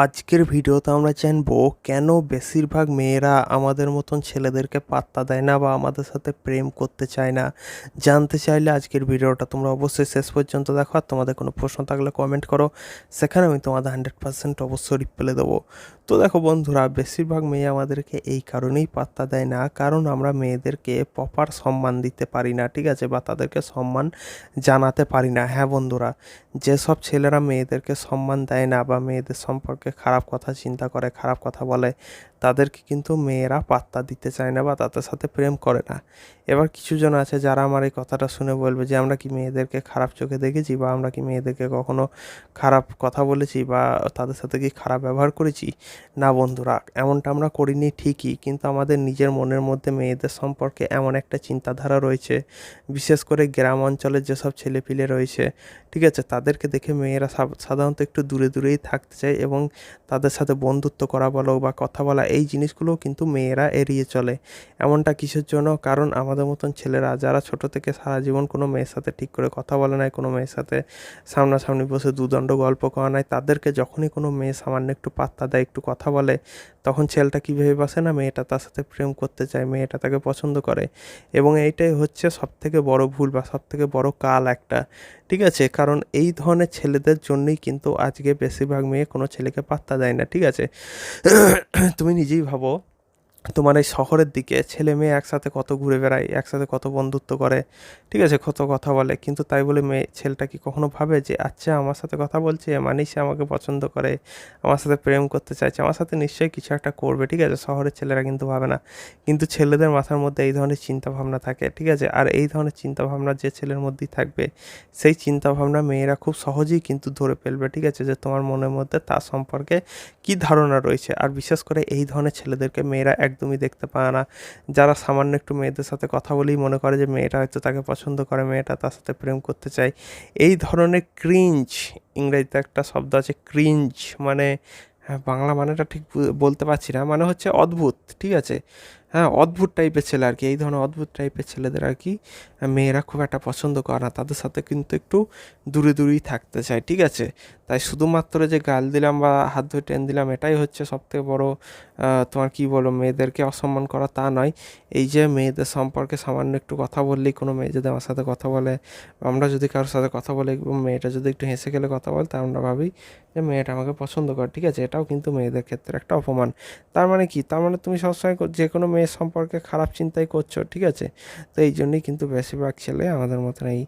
আজকের ভিডিওতে আমরা জানব কেন বেশিরভাগ মেয়েরা আমাদের মতন ছেলেদেরকে পাত্তা দেয় না বা আমাদের সাথে প্রেম করতে চায় না। জানতে চাইলে আজকের ভিডিওটা তোমরা অবশ্যই শেষ পর্যন্ত দেখো আর তোমাদের কোনো প্রশ্ন থাকলে কমেন্ট করো। সেখানে আমি তোমাদের হান্ড্রেড পার্সেন্ট অবশ্যই রিপ্লাই দেবো। তো দেখো বন্ধুরা, বেশিরভাগ মেয়ে আমাদেরকে এই কারণেই পাত্তা দেয় না, কারণ আমরা মেয়েদেরকে প্রপার সম্মান দিতে পারি না, ঠিক আছে? বা তাদেরকে সম্মান জানাতে পারি না। হ্যাঁ বন্ধুরা, যেসব ছেলেরা মেয়েদেরকে সম্মান দেয় না বা মেয়েদের সম্পর্কে খারাপ কথা চিন্তা করে খারাপ কথা বলে। তাদেরকে কিন্তু মেয়েরা পাত্তা দিতে চায় না বা তাদের সাথে প্রেম করে না। এবার কিছু জন আছে যারা আমার এই কথাটা শুনে বলবে যে, আমরা কি মেয়েদেরকে খারাপ চোখে দেখেছি বা আমরা কি মেয়েদেরকে কখনো খারাপ কথা বলেছি বা তাদের সাথে কি খারাপ ব্যবহার করেছি? না বন্ধুরা, এমনটা আমরা করিনি ঠিকই, কিন্তু আমাদের নিজের মনের মধ্যে মেয়েদের সম্পর্কে এমন একটা চিন্তাধারা রয়েছে, বিশেষ করে গ্রাম অঞ্চলের যেসব ছেলেপিলে রয়েছে, ঠিক আছে? তাদেরকে দেখে মেয়েরা সাধারণত একটু দূরে দূরেই থাকতে চায় এবং তাদের সাথে বন্ধুত্ব করা বলো বা কথা বলা এই জিনিসগুলোও কিন্তু মেয়েরা এড়িয়ে চলে। এমনটা কিসের জন্য? কারণ আমাদের মতন ছেলেরা, যারা ছোট থেকে সারা জীবন কোনো মেয়ের সাথে ঠিক করে কথা বলে নাই, কোনো মেয়ের সাথে সামনাসামনি বসে দুদণ্ড গল্প করা নাই, তাদেরকে যখনই কোনো মেয়ে সামান্য একটু পাত্তা দেয়, একটু কথা বলে, তখন ছেলেটা কী ভেবে বসে না মেয়েটা তার সাথে প্রেম করতে চায়, মেয়েটা তাকে পছন্দ করে। এবং এইটাই হচ্ছে সবথেকে বড় ভুল বা সবথেকে বড় কাল একটা, ঠিক আছে? কারণ এই ধরনের ছেলেদের জন্যই কিন্তু আজকে বেশিরভাগ মেয়ে কোনো ছেলেকে পাত্তা দেয় না, ঠিক আছে? তুমি নিজেই ভাবো তোমার এই শহরের দিকে ছেলে মেয়ে একসাথে কত ঘুরে বেড়ায়, একসাথে কত বন্ধুত্ব করে, ঠিক আছে, কত কথা বলে, কিন্তু তাই বলে মেয়ে ছেলেটা কি কখনো ভাবে যে আচ্ছা আমার সাথে কথা বলছে মানেই সে আমাকে পছন্দ করে, আমার সাথে প্রেম করতে চাইছে, আমার সাথে নিশ্চয়ই কিছু একটা করবে। ঠিক আছে, শহরের ছেলেরা কিন্তু ভাবে না। কিন্তু ছেলেদের মাথার মধ্যে এই ধরনের চিন্তা ভাবনা থাকে, ঠিক আছে? আর এই ধরনের চিন্তা ভাবনা যে ছেলের মধ্যেই থাকবে, সেই চিন্তা ভাবনা মেয়েরা খুব সহজেই কিন্তু ধরে ফেলবে, ঠিক আছে? যে তোমার মনের মধ্যে তার সম্পর্কে কী ধারণা রয়েছে? আর বিশেষ করে এই ধরনের ছেলেদেরকে মেয়েরা একদমই দেখতে পায় না। যারা সামান্য একটু মেয়েদের সাথে কথা বলেই মনে করে যে মেয়েটা হয়তো তাকে পছন্দ করে, মেয়েটা তার সাথে প্রেম করতে চায়। এই ধরনের ক্রিঞ্জ ইংরেজিতে একটা শব্দ আছে ক্রিঞ্জ মানে হ্যাঁ বাংলা মানেটা ঠিক বলতে পারছি না। মানে হচ্ছে অদ্ভুত, ঠিক আছে? হ্যাঁ অদ্ভুত টাইপের ছেলে আর কি। এই ধরনের অদ্ভুত টাইপের ছেলেদের আর কি মেয়েরা খুব একটা পছন্দ করে না। তাদের সাথে কিন্তু একটু দূরে দূরেই থাকতে চায়, ঠিক আছে? তাই শুধুমাত্র যে গাল দিলাম বা হাত ধরে টেন দিলাম, এটাই হচ্ছে সবথেকে বড় তোমার কি বলো মেয়েদেরকে অসম্মান করা তা নয়। এই যে মেয়েদের সম্পর্কে সামান্য একটু কথা বললেই কোনো মেয়ে যদি আমার সাথে কথা বলে, আমরা যদি কারোর সাথে কথা বলে, এবং মেয়েটা যদি একটু হেসে খেলে কথা বলে তা আমরা ভাবি যে মেয়েটা আমাকে পছন্দ করে, ঠিক আছে? এটাও কিন্তু মেয়েদের ক্ষেত্রে একটা অপমান। তার মানে কি? তার মানে তুমি সবসময় যে কোনো মেয়ের সম্পর্কে খারাপ চিন্তাই করছ, ঠিক আছে? তো এই জন্যই কিন্তু বেশিরভাগ ছেলে আমাদের মতন এই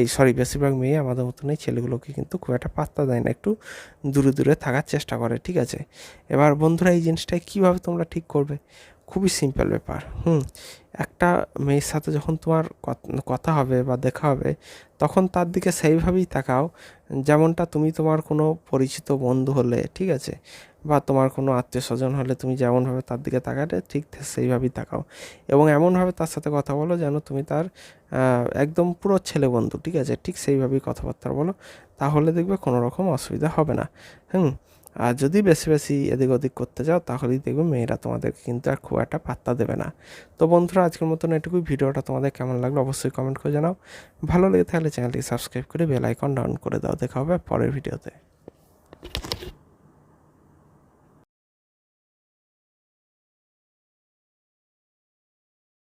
এই সরি বেশিরভাগ মেয়ে আমাদের মতন এই ছেলেগুলোকে কিন্তু খুব একটা পাত্তা দেয় না, একটু দূরে দূরে থাকার চেষ্টা করে, ঠিক আছে? এবার বন্ধুরা এই জিনিসটাই কীভাবে তোমরা ঠিক করবে? খুবই সিম্পল ব্যাপার। হুম, একটা মেয়ের সাথে যখন তোমার কথা হবে বা দেখা হবে, তখন তার দিকে সেইভাবেই তাকাও। যেমনটা তুমি তোমার কোনো পরিচিত বন্ধু হলে, ঠিক আছে? বা তোমার কোনো আত্মীয় স্বজন হলে তুমি যেমনভাবে তার দিকে তাকালে, ঠিক সেইভাবেই তাকাও। এবং এমনভাবে তার সাথে কথা বলো যেন তুমি তার একদম পুরো ছেলে বন্ধু, ঠিক আছে? ঠিক সেইভাবেই কথাবার্তা বলো। তাহলে দেখবে কোনো রকম অসুবিধা হবে না। হুম আর যদি বেশি বেশি এদিক ওদিক করতে যাও, তাহলেই দেখবে মেয়েরা তোমাদেরকে কিন্তু আর খুব একটা পাত্তা দেবে না। তো বন্ধুরা, আজকের মতন এটুকুই। ভিডিওটা তোমাদের কেমন লাগল অবশ্যই কমেন্ট করে জানাও। ভালো লেগে থাকলে চ্যানেলটি সাবস্ক্রাইব করে বেল আইকন ডাউন করে দাও। দেখা হবে পরের ভিডিওতে